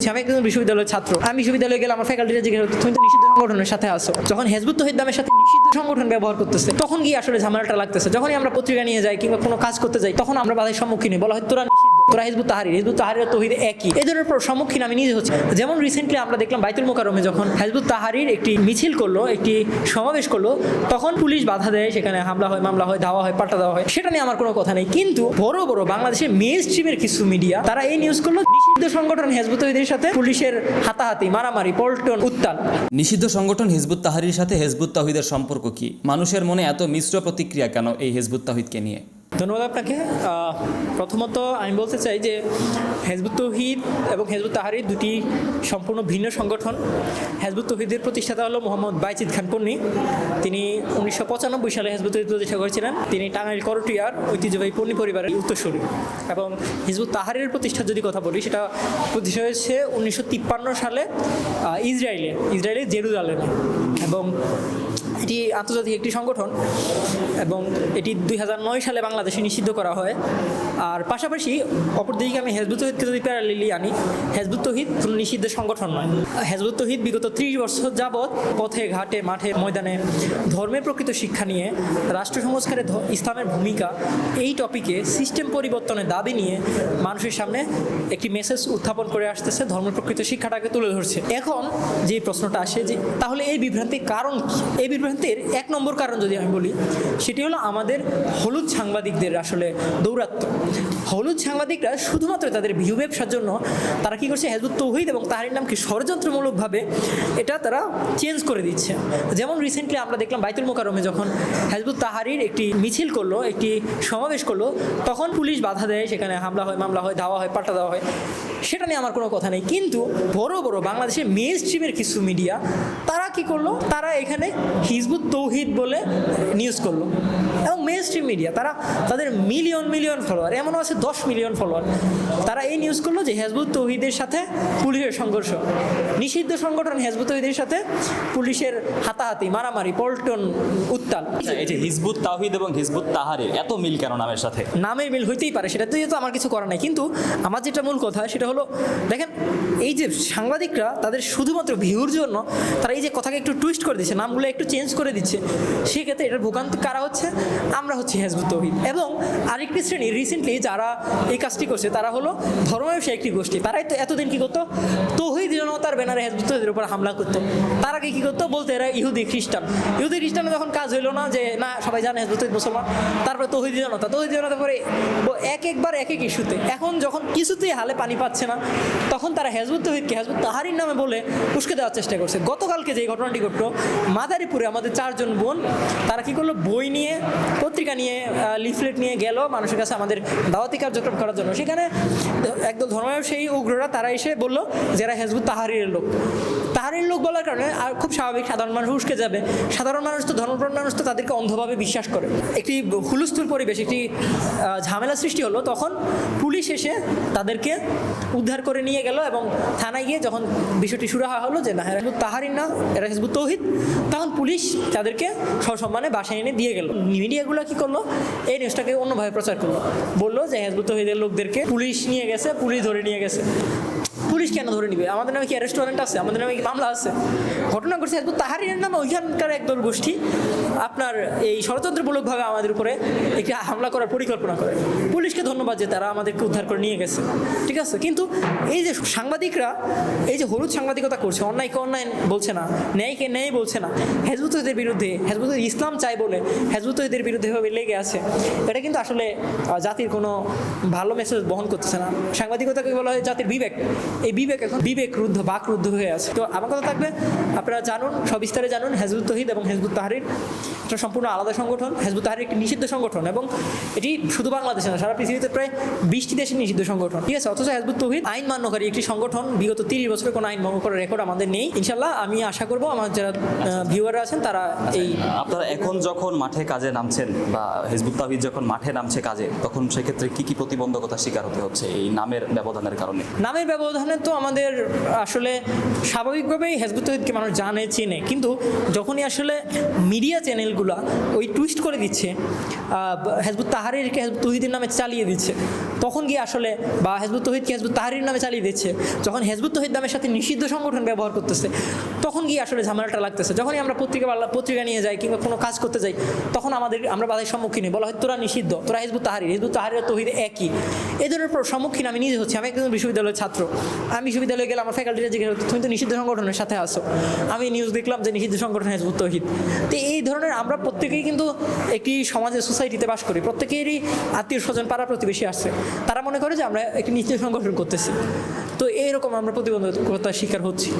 আমি একজন বিশ্ববিদ্যালয়ের ছাত্র। আমি বিশ্ববিদ্যালয়ে গেলে আমার ফ্যাকাল্টিরা করতো, তুমি তো নিষিদ্ধ সংগঠনের সাথে আসো যখন হেজবুত সাথে নিষিদ্ধ সংগঠন ব্যবহার করতেছে তখন গিয়ে আসলে ঝামেলাটা লাগতেছে। যখনই আমরা পত্রিকা নিয়ে যাই কিংবা কোনো কাজ করতে যাই তখন আমরা বাধার সম্মুখীন বলা হয় তোরা নিষিদ্ধ তোরা তাহারি তহিদ একই। এই ধরনের সম্মুখীন আমি নিজে হচ্ছে। যেমন রিসেন্টলি আমরা দেখলাম বাইতুল মোকারমে যখন হিজবুত তাহারির একটি মিছিল করল একটি সমাবেশ করল তখন পুলিশ বাধা দেয় সেখানে হামলা হয় মামলা হয় ধাওয়া হয় পাল্টা দেওয়া হয়। সেটা নিয়ে আমার কোনো কথা নেই। কিন্তু বড় বড় বাংলাদেশের মেন স্ট্রিমের কিছু মিডিয়া তারা এই নিউজ করল নিষিদ্ধ সংগঠন হেজবুত তহিদের সাথে পুলিশের হাতাহাতি, মারামারি, পল্টন, উত্তাল। নিষিদ্ধ সংগঠন হিজবুত তাহারির সাথে হেজবুত তাহিদের সম্পর্ক কি? মানুষের মনে এত মিশ্র প্রতিক্রিয়া কেন এই হেজবুত তাহিদকে নিয়ে? ধন্যবাদ আপনাকে। প্রথমত আমি বলতে চাই যে হেজবুত তৌহিদ এবং হেজবুত তাহারি দুটি সম্পূর্ণ ভিন্ন সংগঠন। হেজবুত তৌহিদের প্রতিষ্ঠাতা হলো মোহাম্মদ বাইজিদ খান পন্নী তিনি উনিশশো পঁচানব্বই সালে হেজবুত তৌহিদ প্রতিষ্ঠা করেছিলেন। তিনি টাঙ্গাইল করটিয়ার ঐতিহ্যবাহী পন্নী পরিবারের উত্তরসূরি এবং হিজবুত তাহারির প্রতিষ্ঠার যদি কথা বলি, সেটা প্রতিষ্ঠা হয়েছে উনিশশো তিপ্পান্ন সালে ইসরায়েলে ইসরায়েলের জেরুজালেমে। এবং এটি আন্তর্জাতিক একটি সংগঠন এবং এটি দুই হাজার নয় সালে বাংলাদেশে নিষিদ্ধ করা হয়। আর পাশাপাশি অপরদিকে আমি হেজবুত তহিদকে যদি প্যারালিলি আনি, হেজবুত তহিদ কোনো নিষিদ্ধ সংগঠন নয়। হেজবুত তহিদ বিগত ত্রিশ বছর যাবৎ পথে, ঘাটে, মাঠে, ময়দানে ধর্মের প্রকৃত শিক্ষা নিয়ে, রাষ্ট্র সংস্কারে ইসলামের ভূমিকা, এই টপিকে সিস্টেম পরিবর্তনের দাবি নিয়ে মানুষের সামনে একটি মেসেজ উত্থাপন করে আসতেছে ধর্ম প্রকৃত শিক্ষাটাকে তুলে ধরছে। এখন যে প্রশ্নটা আসে যে, তাহলে এই বিভ্রান্তির কারণ কি? এই বিভ্রান্তির এক নম্বর কারণ যদি আমি বলি, সেটি হলো আমাদের হলুদ সাংবাদিকদের আসলে দৌরাত্ম হলুদ সাংবাদিকরা শুধুমাত্র তাদের ভিউ ব্যবসার জন্য তারা কি করছে, হেজবুত তৌহিদ এবং তাহারির নামকে ষড়যন্ত্রমূলকভাবে এটা তারা চেঞ্জ করে দিচ্ছে। যেমন রিসেন্টলি আমরা দেখলাম বাইতুল মোকারমে যখন হেজবুত তাহারির একটি মিছিল করল, একটি সমাবেশ করল, তখন পুলিশ বাধা দেয়, সেখানে হামলা হয়, মামলা হয়, ধাওয়া হয়, পাল্টা দেওয়া হয়। সেটা নিয়ে আমার কোনো কথা নেই। কিন্তু বড় বড় বাংলাদেশের মেন স্ট্রিমের কিছু মিডিয়া তারা কি করল, তারা এখানে হিজবুত তৌহিদ বলে নিউজ করল। এবং মেন স্ট্রিম মিডিয়া তারা তাদের মিলিয়ন মিলিয়ন ফলোয়ার এমনও আছে দশ মিলিয়ন ফলোয়ার তারা এই নিউজ করল যে হেজবুত তৌহিদের সাথে পুলিশের সংঘর্ষ। নিষিদ্ধ সংগঠন হেজবুত তৌহিদের সাথে পুলিশের হাতাহাতি মারামারি পল্টন উত্তাল। এই যে হিজবুত তাহিদ এবং হিজবুত তাহারির এত মিল কেন নামের সাথে? নামের মিল হইতেই পারে সেটা তো আমার কিছু করার নাই। কিন্তু আমার যেটা মূল কথা সেটা হলো দেখেন এই যে সাংবাদিকরা তাদের শুধুমাত্র ভিউর জন্য তারা এই যে কথাকে একটু টুইস্ট করে দিচ্ছে নামগুলো একটু চেঞ্জ করে দিচ্ছে, সেক্ষেত্রে এটার ভোগান্ত কারা হচ্ছে? আমরা হচ্ছে হেজবুত তৌহিদ। এবং আরেকটি শ্রেণি রিসেন্টলি যারা এই কাজটি করছে, তারা হলো ধর্ম ব্যবসায়ী একটি গোষ্ঠী। তারাই তো এতদিন কি করতো? তৌহিদ জনতার ব্যানারে হেজবুত তৌহিদের উপর হামলা করতো। তার আগে কি করতো? বলতো এরা ইহুদি খ্রিস্টান। ইহুদি খ্রিস্টানে যখন কাজ হইল না যে, না, সবাই জানে হেজবুত তৌহিদ মুসলমান তারপরে তৌহিদ জনতা। তৌহিদ জনতা পরে এক একবার এক এক ইস্যুতে। এখন যখন কিছুতেই হালে পানি পাচ্ছে না, তখন তারা হেজবুত তৌহিদকে হেজবুত তাহারির নামে বলে উস্কে দেওয়ার চেষ্টা করছে। গতকালকে যে ঘটনাটি ঘটলো, মাদারীপুরে আমাদের চারজন বোন, তারা কি করল? বই নিয়ে, পত্রিকা নিয়ে লিফলেট নিয়ে গেল মানুষের কাছে আমাদের দাওয়াতি কার্যক্রম করার জন্য। সেখানে একদল ধর্ম সেই উগ্ররা তারা এসে বলল, যারা হেজবুত তাহারির লোক। তাহারির লোক বলার কারণে আর খুব স্বাভাবিক, সাধারণ মানুষ উস্কে যাবে। সাধারণ মানুষ তো, ধর্মপ্রাণ মানুষ তো তাদেরকে অন্ধভাবে বিশ্বাস করে। একটি হুলস্থুল পরিবেশ, একটি ঝামেলা সৃষ্টি হলো, তখন পুলিশ এসে তাদেরকে উদ্ধার করে নিয়ে গেল এবং থানায় গিয়ে যখন বিষয়টি হওয়া হলো যে না, এরা হেজবুত তাহারির না, এরা হেজবুত তৌহিদ, তখন পুলিশ তাদেরকে সসম্মানে বাসায় এনে দিয়ে গেল। মিডিয়াগুলো কি করল? এই নিউজটাকে অন্যভাবে প্রচার করল। বলল যে হেজবুত তৌহিদের লোকদেরকে পুলিশ নিয়ে গেছে, পুলিশ ধরে নিয়ে গেছে। পুলিশ কেন ধরে নিবে? আমাদের নামে কি রেস্টুরেন্ট আছে? আমাদের নামে কি মামলা আছে? ঘটনা ঘটছে হেজবুত তাহারির নামে, ওইখানকার একদল গোষ্ঠী আপনার এই ষড়যন্ত্রমূলকভাবে আমাদের উপরে একটি হামলা করার পরিকল্পনা করে। পুলিশকে ধন্যবাদ যে তারা আমাদেরকে উদ্ধার করে নিয়ে গেছে। ঠিক আছে? কিন্তু এই যে সাংবাদিকরা, এই যে হলুদ সাংবাদিকতা করছে অন্যায়কে অন্যায় বলছে না ন্যায়কে ন্যায় বলছে না হেজবুতদের বিরুদ্ধে হেজবুত ইসলাম চাই বলে হেজবুতদের বিরুদ্ধে এভাবে লেগে আছে, এটা কিন্তু আসলে জাতির কোনো ভালো মেসেজ বহন করতেছে না। সাংবাদিকতাকে বলা হয় জাতির বিবেক। এই বিবেক এখন বিবেক রুদ্ধ বাক রুদ্ধ হয়ে আছে। তো আমার কথা থাকবে আপনারা জানুন সবিস্তারে জানুন হেজবুত তহিদ এবং হেজবুত তাহারির। এটা সম্পূর্ণ আলাদা সংগঠন হেজবুত তাহারির একটি নিষিদ্ধ সংগঠন এবং এটি শুধু বাংলাদেশে না সারা পৃথিবীতে প্রায় বিশটি দেশে নিষিদ্ধ সংগঠন। ঠিক আছে অথচ হেজবুত তহিদ আইন মান্যকারী একটি সংগঠন বিগত তিরিশ বছরের কোনো আইন ভঙ্গ করার রেকর্ড আমাদের নেই। ইনশাল্লাহ আমি আশা করব আমার যারা ভিউয়াররা আছেন তারা এই আপনারা এখন যখন মাঠে কাজে নামছেন বা হেজবুত তাহিদ যখন মাঠে নামছে কাজে তখন সেক্ষেত্রে কি কি প্রতিবন্ধকতার শিকার হতে হচ্ছে এই নামের ব্যবধানের কারণে? নামের ব্যবধানে তো আমাদের আসলে স্বাভাবিকভাবেই হেজবুত তহিদকে মানুষ জানে, চেনে। কিন্তু যখনই আসলে মিডিয়া চ্যানেলগুলো ওই টুইস্ট করে দিচ্ছে হেজবুত তাহারিরকে হেজবুত তহিদের নামে চালিয়ে দিচ্ছে, তখন গিয়ে আসলে বা হেজবুত তহিদকে হেজবুত তাহারির নামে চালিয়ে দিচ্ছে, যখন হেজবুত তহিদ নামের সাথে নিষিদ্ধ সংগঠন ব্যবহার করতেছে, তখন গিয়ে আসলে ঝামেলাটা লাগতেছে। যখনই আমরা পত্রিকা পত্রিকা নিয়ে যাই কিংবা কোনো কাজ করতে যাই, তখন আমাদের, আমরা বাধার সম্মুখীন হই। বলা হয় তোরা নিষিদ্ধ, তোরা হেজবুত তাহারি হেজবুত তাহারির তহিদ একই। এই ধরনের সম্মুখীন আমি নিজে হচ্ছি, আমি একজন বিশ্ববিদ্যালয়ের ছাত্র। আমি বিশ্ববিদ্যালয়ে গেলে আমার ফ্যাকাল্টিরা করতো, তুমি তো নিষিদ্ধ সংগঠনের সাথে আসো আমি নিউজ দেখলাম যে নিষিদ্ধ সংগঠন হেজবুত তহিদ তো এই ধরনের আমরা প্রত্যেকেই কিন্তু একটি সমাজে সোসাইটিতে বাস করি। প্রত্যেকেরই আত্মীয় স্বজন পাড়া প্রতিবেশী আসছে তারা মনে করে যে আমরা একটি নিষিদ্ধ সংগঠন করতেছি। তো এইরকম আমরা প্রতিবন্ধকতার শিকার হচ্ছি।